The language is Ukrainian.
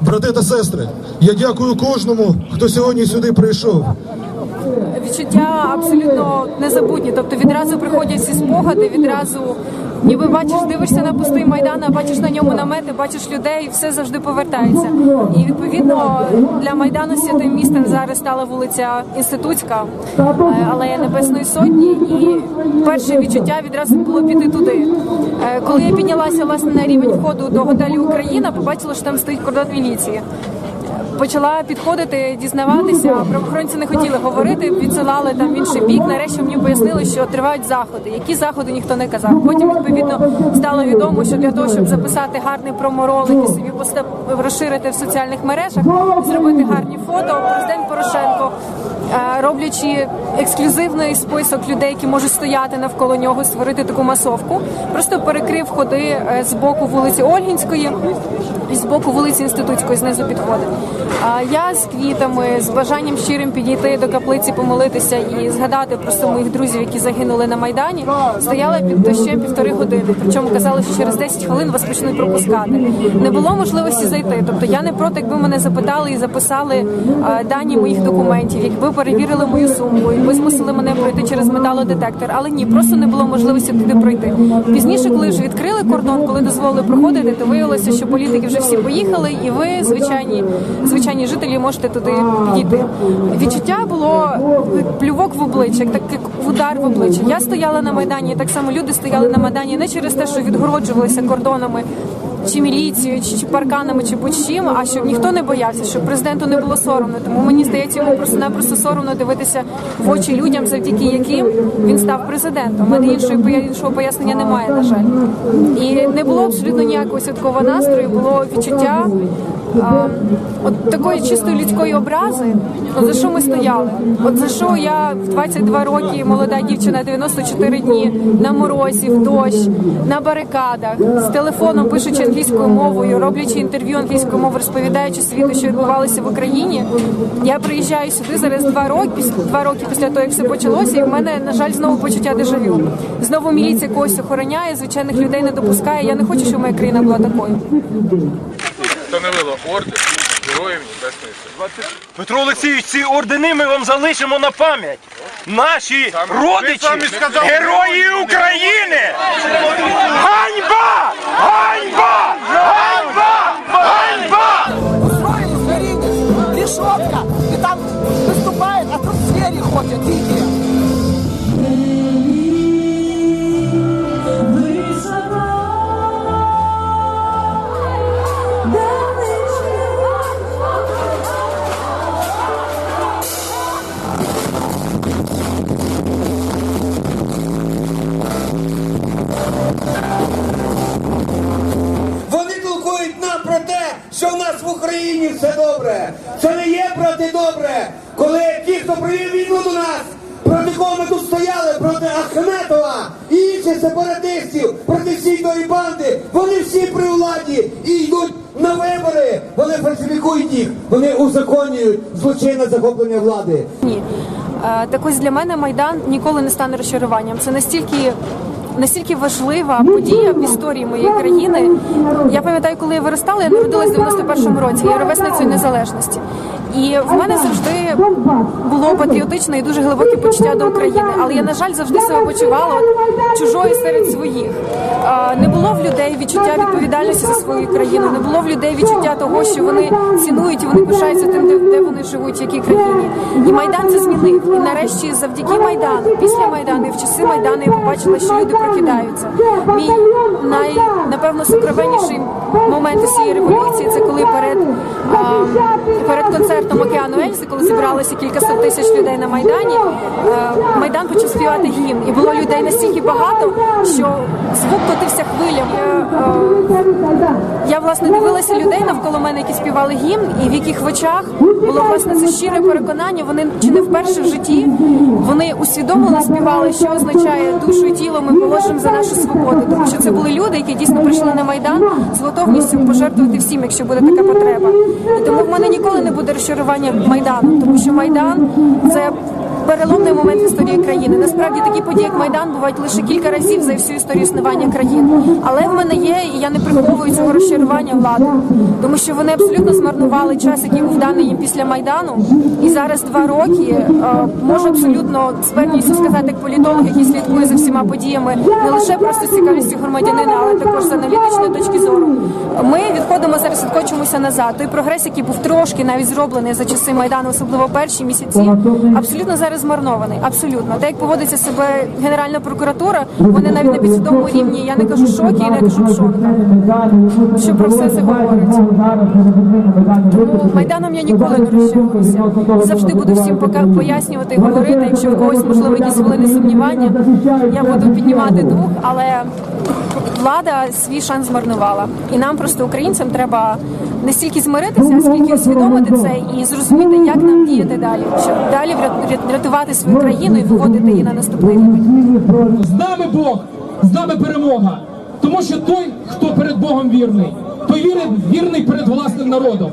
Брати та сестри, я дякую кожному, хто сьогодні сюди прийшов. відчуття абсолютно незабутні. Тобто відразу приходять всі спогади, відразу ніби бачиш, дивишся на пустий майдан, а бачиш на ньому намети, бачиш людей, і все завжди повертається. І відповідно для майдану святим містом зараз стала вулиця Інститутська, е, алея Небесної Сотні. І перше відчуття відразу було піти туди. Е, Коли я піднялася власне на рівень входу до готелю Україна, побачила, що там стоїть кордон міліції почала підходити, дізнаватися. Правоохоронці не хотіли говорити, відсилали там в інший бік. Нарешті мені пояснили, що тривають заходи. Які заходи ніхто не казав. Потім відповідно стало відомо, що для того, щоб записати гарний проморолик і собі розширити в соціальних мережах, зробити гарні фото. Президент Порошенко. Е, Роблячи ексклюзивний список людей, які можуть стояти навколо нього, створити таку масовку, просто перекрив ходи е, з боку вулиці Ольгінської і з боку вулиці Інститутської знизу підходить. А я з квітами, з бажанням щирим підійти до каплиці, помолитися і згадати просто моїх друзів, які загинули на майдані, стояла під дощем півтори години. Причому казали, що через 10 хвилин вас почнуть пропускати. Не було можливості зайти. Тобто я не проти, якби мене запитали і записали дані моїх документів, якби перевірили мою сумку, якби змусили мене пройти через металодетектор. Але ні, просто не було можливості туди пройти. Пізніше, коли вже відкрили кордон, коли дозволили проходити, то виявилося, що політики вже всі поїхали, і ви, звичайні звичайні жителі, можете туди підійти. Відчуття було плювок в обличчя, так як удар в обличчя. Я стояла на майдані, так само люди стояли на майдані не через те, що відгороджувалися кордонами. Чи міліцією, чи, чи парканами, чи будь-чим, а щоб ніхто не боявся, щоб президенту не було соромно. Тому мені здається, йому просто напросто соромно дивитися в очі людям, завдяки яким він став президентом. У мене іншої іншого пояснення немає, на жаль. І не було абсолютно ніякого святкового настрою, було відчуття а, от такої чистої людської образи. От за що ми стояли? От за що я в 22 роки, молода дівчина, 94 дні на морозі, в дощ, на барикадах, з телефоном пишучи англійською мовою, роблячи інтерв'ю англійською мовою, розповідаючи світу, що відбувалося в Україні. Я приїжджаю сюди зараз два роки, два роки після того, як все почалося, і в мене, на жаль, знову почуття дежавю. Знову міліція когось охороняє, звичайних людей не допускає. Я не хочу, щоб моя країна була такою. Встановило орден Героїв Небесної Сотні. Петро Олексійович, ці ордени ми вам залишимо на пам'ять. Наші родичі, герої України! В Україні все добре. Це не є проти добре, коли ті, хто провів війну до нас, проти кого ми тут стояли, проти Ахметова і інших сепаратистів, проти всієї тої банди, вони всі при владі і йдуть на вибори. Вони фальсифікують їх, вони узаконюють злочинне захоплення влади. Ні. Е, Так ось для мене Майдан ніколи не стане розчаруванням. Це настільки. Настільки важлива подія в історії моєї країни. Я пам'ятаю, коли я виростала, я народилась в 91-му році. Я ровесницею незалежності. І в мене завжди було патріотичне і дуже глибоке почуття до України. Але я, на жаль, завжди себе почувала от чужою серед своїх. Не було в людей відчуття відповідальності за свою країну, не було в людей відчуття того, що вони цінують і вони пишаються тим, де, де вони живуть, в якій країні. І майдан це змінив. І нарешті, завдяки майдану, після майдану в часи майдану я побачила, що люди прокидаються. Мій най напевно сокровенніший момент усієї революції це коли перед а, перед концертом океану Ельзи, коли зібралося кількасот тисяч людей на майдані. е, Майдан почав співати гімн, і було людей настільки багато, що звук котився хвилями. Я, е, я власне дивилася людей навколо мене, які співали гімн, і в яких в очах було власне це щире переконання. Вони чи не вперше в житті вони усвідомлено співали, що означає душу і тіло. Ми положимо за нашу свободу. Тому що це були люди, які дійсно прийшли на майдан з готовністю пожертвувати всім, якщо буде така потреба. І тому в мене ніколи не буде розчарування майдану, тому що майдан це переломний момент в історії країни. Насправді такі події, як майдан, бувають лише кілька разів за всю історію існування країни. Але в мене є, і я не приховую цього розчарування влади, тому що вони абсолютно змарнували час, який був даний їм після майдану. І зараз два роки е, можу абсолютно з певністю сказати, як політолог, який слідкує за всіма подіями, не лише просто з цікавістю громадянина, але також з аналітичної точки зору. Ми відходимо зараз, відкочуємося назад. Той прогрес, який був трошки навіть зроблений за часи майдану, особливо перші місяці, абсолютно зараз змарнований. Абсолютно, те, як поводиться себе Генеральна прокуратура, вони навіть на підсвідомому рівні. Я не кажу шокі, і не кажу пшонка. Що про все це говорить. Тому майданом я ніколи не розчаруюся. Завжди буду всім пояснювати і говорити. Якщо в когось можливо якісь хвилини сумнівання, я буду піднімати дух, але влада свій шанс змарнувала. І нам просто українцям треба не стільки змиритися, скільки усвідомити це і зрозуміти, як нам діяти далі, щоб далі рятувати свою країну і виходити її на наступний рівень. З нами Бог, з нами перемога. Тому що той, хто перед Богом вірний, той вірить вірний перед власним народом.